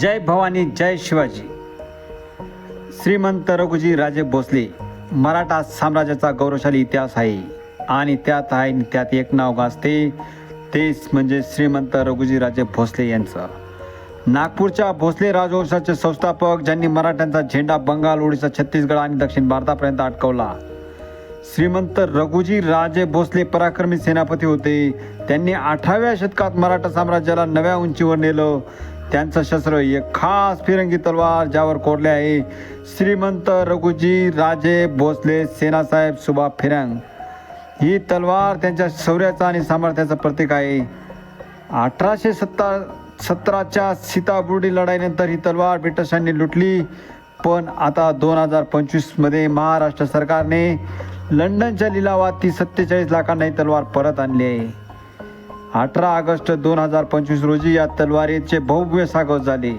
जय भवानी जय शिवाजी. श्रीमंत रघुजी राजे भोसले मराठा साम्राज्याचा गौरवशाली इतिहास आहे. आणि त्यात आहे त्यात एक नाव गाजते तेच म्हणजे श्रीमंत रघुजी राजे भोसले यांचं. नागपूरच्या भोसले राजवंशाचे संस्थापक ज्यांनी मराठ्यांचा झेंडा बंगाल ओडिसा छत्तीसगड आणि दक्षिण भारतापर्यंत अटकवला. श्रीमंत रघुजी राजे भोसले पराक्रमी सेनापती होते. त्यांनी अठराव्या शतकात मराठा साम्राज्याला नव्या उंचीवर नेलं. त्यांचं शस्त्र एक खास फिरंगी तलवार ज्यावर कोरले आहे. श्रीमंत रघुजी राजे भोसले सेनासाहेब सुभा फिरंग. ही तलवार त्यांच्या शौर्याचा आणि सामर्थ्याचं प्रतीक आहे. अठराशे सत्ता सतराच्या सीताबुर्डी लढाईनंतर ही तलवार ब्रिटिशांनी लुटली. पण आता दोन हजार पंचवीसमध्ये महाराष्ट्र सरकारने लंडनच्या लिलावात ती सत्तेचाळीस लाखांना ही तलवार परत आणली आहे. अठरा ऑगस्ट दोन हजार पंचवीस रोजी या तलवारीचे भव्य स्वागत झाले.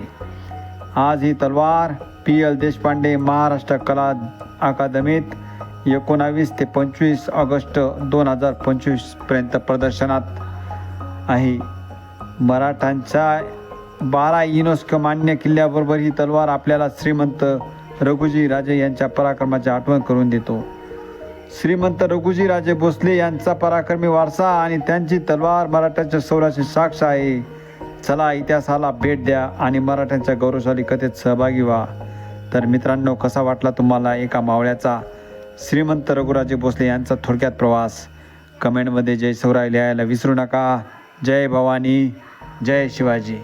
आज ही तलवार पी एल देशपांडे महाराष्ट्र कला अकादमीत एकोणावीस ते पंचवीस ऑगस्ट दोन हजार पंचवीसपर्यंत प्रदर्शनात आहे. मराठांच्या बारा युनेस्को मान्य किल्ल्याबरोबर ही तलवार आपल्याला श्रीमंत रघुजी राजे यांच्या पराक्रमाची आठवण करून देतो. श्रीमंत रघुजी राजे भोसले यांचा पराक्रमी वारसा आणि त्यांची तलवार मराठ्यांच्या शौर्याची साक्ष आहे. चला इतिहासाला भेट द्या आणि मराठ्यांच्या गौरवशाली कथेत सहभागी व्हा. तर मित्रांनो कसा वाटला तुम्हाला एका मावळ्याचा श्रीमंत रघुराजे भोसले यांचा थोडक्यात प्रवास? कमेंटमध्ये जय सौराय लिहायला विसरू नका. जय भवानी जय शिवाजी.